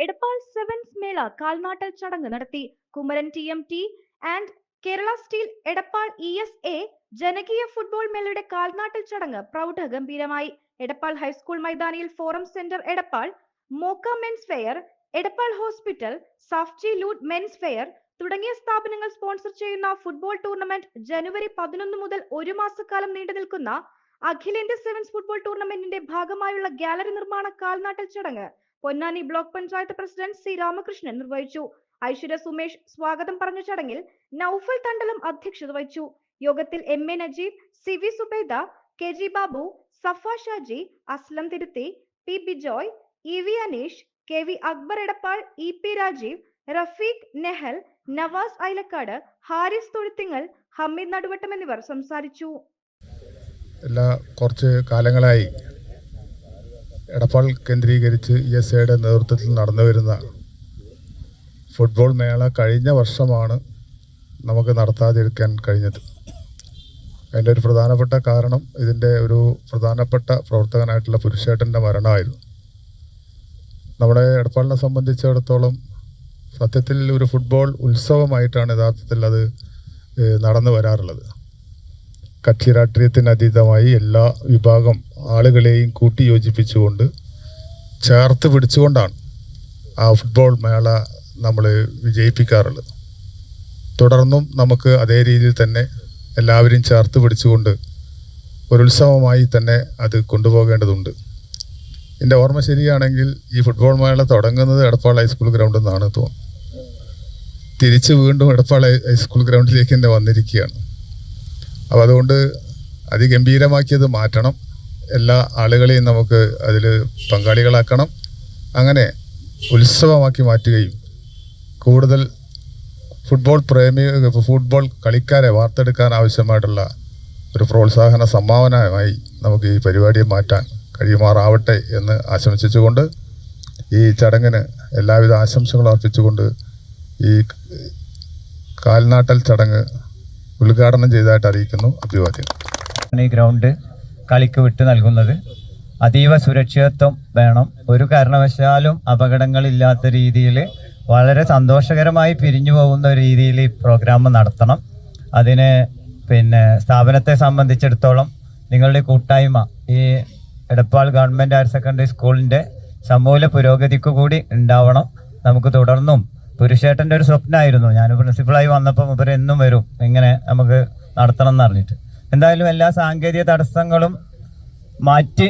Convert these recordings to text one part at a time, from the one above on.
Edappal sevens മേള കാൽനാട്ടൽ ചടങ്ങ് നടത്തി. Kumaran T M T and Kerala steel Edappal E S A ജനകീയ ഫുട്ബോൾ മേളയുടെ കാൽനാട്ടൽ ചടങ്ങ് പ്രൗഢഗംഭീരമായി എടപ്പാൾ ഹൈസ്കൂൾ മൈതാനിയിൽ forum centre Edappal മോക്ക men's fair Edappal hospital സാഫ്റ്റി ലൂട്ട് മെൻസ് ഫെയർ തുടങ്ങിയ സ്ഥാപനങ്ങൾ സ്പോൺസർ ചെയ്യുന്ന ഫുട്ബോൾ ടൂർണമെന്റ് ജനുവരി പതിനൊന്ന് മുതൽ ഒരു മാസക്കാലം നീണ്ടു നിൽക്കുന്ന അഖിലേന്ത്യാ സെവൻസ് ഫുട്ബോൾ ടൂർണമെന്റിന്റെ ഭാഗമായുള്ള ഗാലറി നിർമ്മാണ കാൽനാട്ടൽ ചടങ്ങ് Ponnani block panchayat president C Ramakrishnan നിർവഹിച്ചു. ഐശ്വര്യ സുമേഷ് സ്വാഗതം പറഞ്ഞ ചടങ്ങിൽ നൌഫൽ തണ്ടലം അധ്യക്ഷത വഹിച്ചു. യോഗത്തിൽ M A Najeeb C V Subaida K G Babu Safa Shaji Aslam Thirutthi P Bijoy E V Aneesh K V Akbar Edappal E P Rajeev Rafeeq Nehal Nawas Ailakkad Haris Thozhuthingal Hameed Naduvattam എന്നിവർ സംസാരിച്ചു. എല്ലാ കുറച്ച് കാലങ്ങളായി എടപ്പാൾ കേന്ദ്രീകരിച്ച് E S എയുടെ നേതൃത്വത്തിൽ നടന്നു വരുന്ന ഫുട്ബോൾ മേള കഴിഞ്ഞ വർഷമാണ് നമുക്ക് നടത്താതിരിക്കാൻ കഴിഞ്ഞത്. അതിന്റെ ഒരു പ്രധാനപ്പെട്ട കാരണം ഇതിന്റെ ഒരു പ്രധാനപ്പെട്ട പ്രവർത്തകനായിട്ടുള്ള പുരുഷേട്ടന്റെ മരണമായിരുന്നു. നമ്മുടെ എടപ്പാളിനെ സംബന്ധിച്ചിടത്തോളം സത്യത്തിൽ ഒരു ഫുട്ബോൾ ഉത്സവമായിട്ടാണ് യഥാർത്ഥത്തിൽ അത് നടന്നു വരാറുള്ളത്. കക്ഷി രാഷ്ട്രീയത്തിനതീതമായി എല്ലാ വിഭാഗം ആളുകളെയും കൂട്ടി യോജിപ്പിച്ചുകൊണ്ട് ചേർത്ത് പിടിച്ചുകൊണ്ടാണ് ആ ഫുട്ബോൾ മേള നമ്മൾ വിജയിപ്പിക്കാറുള്ളത്. തുടർന്നും നമുക്ക് അതേ രീതിയിൽ തന്നെ എല്ലാവരെയും ചേർത്ത് പിടിച്ചുകൊണ്ട് ഒരു ഉത്സവമായി തന്നെ അത് കൊണ്ടുപോകേണ്ടതുണ്ട്. എന്റെ ഓർമ്മ ശരിയാണെങ്കിൽ ഈ ഫുട്ബോൾ മേള തുടങ്ങുന്നത് എടപ്പാൾ ഹൈസ്കൂൾ ഗ്രൗണ്ടിൽ നിന്നാണ് തോന്നുന്നത്. തിരിച്ച് വീണ്ടും എടപ്പാൾ ഹൈസ്കൂൾ ഗ്രൗണ്ടിലേക്ക് തന്നെ വന്നിരിക്കുകയാണ്. അപ്പോൾ അതുകൊണ്ട് അതിഗംഭീരമാക്കിയത് മാറ്റണം. എല്ലാ ആളുകളെയും നമുക്ക് അതിൽ പങ്കാളികളാക്കണം. അങ്ങനെ ഉത്സവമാക്കി മാറ്റുകയും കൂടുതൽ ഫുട്ബോൾ പ്രേമി ഫുട്ബോൾ കളിക്കാരെ വാർത്തെടുക്കാൻ ആവശ്യമായിട്ടുള്ള ഒരു പ്രോത്സാഹന സംഭാവനമായി നമുക്ക് ഈ പരിപാടിയെ മാറ്റാൻ കഴിയുമാറാവട്ടെ എന്ന് ആശംസിച്ചുകൊണ്ട് ഈ ചടങ്ങിന് എല്ലാവിധ ആശംസകളും അർപ്പിച്ചുകൊണ്ട് ഈ കാൽനാട്ടൽ ചടങ്ങ് ഉദ്ഘാടനം ചെയ്തതായിട്ട് അറിയിക്കുന്നു അഭിവാദ്യം. ഗ്രൗണ്ട് കളിക്ക് വിട്ടു നൽകുന്നത്. അതീവ സുരക്ഷിതത്വം വേണം. ഒരു കാരണവശാലും അപകടങ്ങളില്ലാത്ത രീതിയിൽ വളരെ സന്തോഷകരമായി പിരിഞ്ഞു പോകുന്ന രീതിയിൽ ഈ പ്രോഗ്രാം നടത്തണം. അതിന് പിന്നെ സ്ഥാപനത്തെ സംബന്ധിച്ചിടത്തോളം നിങ്ങളുടെ കൂട്ടായ്മ ഈ എടപ്പാൾ ഗവൺമെന്റ് ഹയർ സെക്കൻഡറി സ്കൂളിന്റെ സമൂല പുരോഗതിക്ക് കൂടി ഉണ്ടാവണം. നമുക്ക് തുടർന്നും പുരുഷേട്ടന്റെ ഒരു സ്വപ്നമായിരുന്നു ഞാൻ പ്രിൻസിപ്പളായി വന്നപ്പോൾ ഇവരെന്നും വരും. ഇങ്ങനെ നമുക്ക് നടത്തണം എന്ന് പറഞ്ഞിട്ട് എന്തായാലും എല്ലാ സാങ്കേതിക തടസ്സങ്ങളും മാറ്റി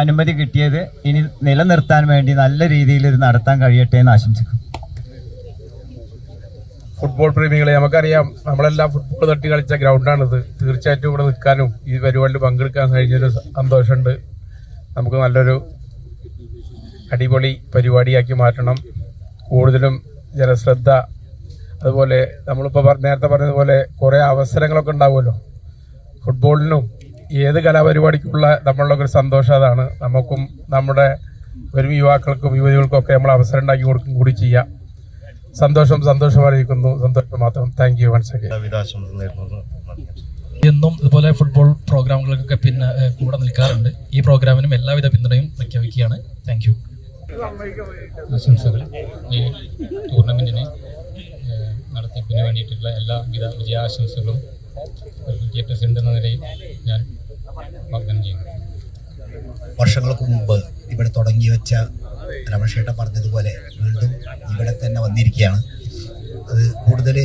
അനുമതി കിട്ടിയത് ഇനി നിലനിർത്താൻ വേണ്ടി നല്ല രീതിയിൽ ഇത് നടത്താൻ കഴിയട്ടെ എന്ന് ആശംസിക്കുന്നു. ഫുട്ബോൾ പ്രേമികളെ നമുക്കറിയാം നമ്മളെല്ലാം ഫുട്ബോൾ തട്ടി കളിച്ച ഗ്രൗണ്ടാണിത്. തീർച്ചയായിട്ടും ഇവിടെ നിൽക്കാനും ഈ പരിപാടിയിൽ പങ്കെടുക്കാൻ കഴിഞ്ഞൊരു സന്തോഷമുണ്ട്. നമുക്ക് നല്ലൊരു അടിപൊളി പരിപാടിയാക്കി മാറ്റണം. കൂടുതലും ജനശ്രദ്ധ അതുപോലെ നമ്മളിപ്പോൾ നേരത്തെ പറഞ്ഞതുപോലെ കുറേ അവസരങ്ങളൊക്കെ ഉണ്ടാവുമല്ലോ. ഫുട്ബോളിനും ഏത് കലാപരിപാടിക്കുള്ള നമ്മളുടെ ഒരു സന്തോഷം അതാണ്. നമുക്കും നമ്മുടെ വരും യുവാക്കൾക്കും യുവതികൾക്കും ഒക്കെ നമ്മൾ അവസരം ഉണ്ടാക്കി കൊടുക്കും കൂടി ചെയ്യാം. സന്തോഷം സന്തോഷം അറിയിക്കുന്നു. സന്തോഷം മാത്രം. താങ്ക് യു വൺസ് അഗൈൻ എന്നും ഇതുപോലെ ഫുട്ബോൾ പ്രോഗ്രാമുകൾക്കൊക്കെ പിന്നെ കൂടെ നിൽക്കാറുണ്ട്. ഈ പ്രോഗ്രാമിനും എല്ലാവിധ പിന്തുണയും പ്രഖ്യാപിക്കുകയാണ്. താങ്ക് യു ആശംസകൾ ഈ ടൂർണമെന്റിനെ നടത്തിപ്പിന് വേണ്ടിയിട്ടുള്ള എല്ലാവിധ വിജയാശംസകളും ഞാൻ വർഷങ്ങൾക്ക് മുമ്പ് ഇവിടെ തുടങ്ങി വെച്ച രമേശേട്ട പറഞ്ഞതുപോലെ വീണ്ടും ഇവിടെ തന്നെ വന്നിരിക്കുകയാണ്. അത് കൂടുതൽ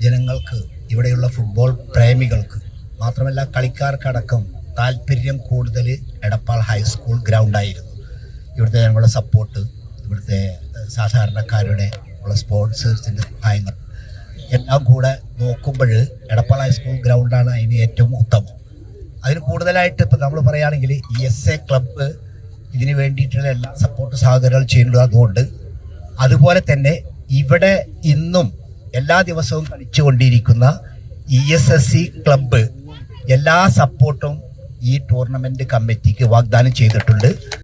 ജനങ്ങൾക്ക് ഇവിടെയുള്ള ഫുട്ബോൾ പ്രേമികൾക്ക് മാത്രമല്ല കളിക്കാർക്കടക്കം താല്പര്യം കൂടുതൽ എടപ്പാൾ ഹൈസ്കൂൾ ഗ്രൗണ്ടായിരുന്നു ഇവിടുത്തെ ഞങ്ങളുടെ സപ്പോർട്ട് ഇവിടുത്തെ സാധാരണക്കാരുടെ ഉള്ള സ്പോൺസേഴ്സിന്റെ സഹായങ്ങൾ എല്ലാം കൂടെ നോക്കുമ്പോൾ എടപ്പാള സ്കൂൾ ഗ്രൗണ്ടാണ് അതിന് ഏറ്റവും ഉത്തമം. അതിന് കൂടുതലായിട്ട് ഇപ്പം നമ്മൾ പറയുകയാണെങ്കിൽ ഇ എസ് എ ക്ലബ്ബ് ഇതിന് വേണ്ടിയിട്ടുള്ള എല്ലാ സപ്പോർട്ട് സഹകരണങ്ങൾ ചെയ്യുന്നത് അതുകൊണ്ട്. അതുപോലെ തന്നെ ഇവിടെ ഇന്നും എല്ലാ ദിവസവും കളിച്ചുകൊണ്ടിരിക്കുന്ന E S S C club എല്ലാ സപ്പോർട്ടും ഈ ടൂർണമെന്റ് കമ്മിറ്റിക്ക് വാഗ്ദാനം ചെയ്തിട്ടുണ്ട്.